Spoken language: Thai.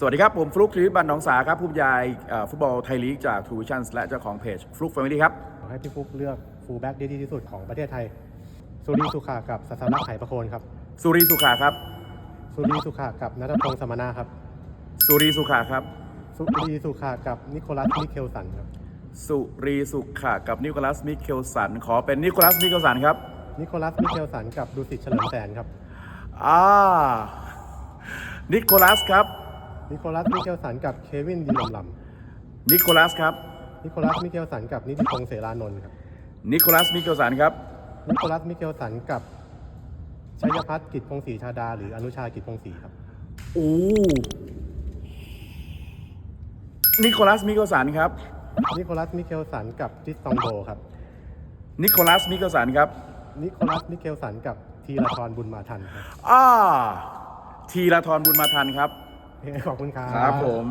สวัสดีครับ ผมฟลุกคลิปบันหนองสาครับ ผู้บรรยายเอ่อฟุตบอลไทยลีกจากทูวิชั่นและเจ้าของเพจฟลุกแฟมิลี่ครับขอให้พี่ฟุกเลือกฟูลแบ็กที่ดีที่สุดของประเทศไทย สุรีสุขากับสัสลักษ์ไหประโคนครับ สุรีสุขาครับ สุรีสุขากับนัทพงศ์สมนาครับ สุรีสุขาครับ สุรีสุขากับนิโคลัสมิเคลสันครับ สุรีสุขากับนิโคลัสมิเคลสันขอเป็นนิโคลัสมิเคลสันครับ นิโคลัสมิเคลสันกับดูสิตเฉลิมแสนครับ อ่า นิโคลัสครับ นิโคลัสมิเคลสันกับเควินดีลมลนิโคลัสครับำนิโคลัสมิเคลสันกับนิติพงศ์เสรานนท์ครับนิโคลัสมิเคลสันครับ นิโคลัสมิเคลสันกับชัยพัฒน์กิจพงศรีชาดา หรืออนุชากิจพงศรีครับโอ้ นิโคลัสมิเคลสันครับ นิโคลัสมิเคลสันกับทิสตองโดครับนิโคลัสมิเคลสันครับ นิโคลัสมิเคลสันกับทีละทรบุญมาทันครับ อ่า ทีละทรบุญมาทันครับ ขอบคุณครับ ครับผม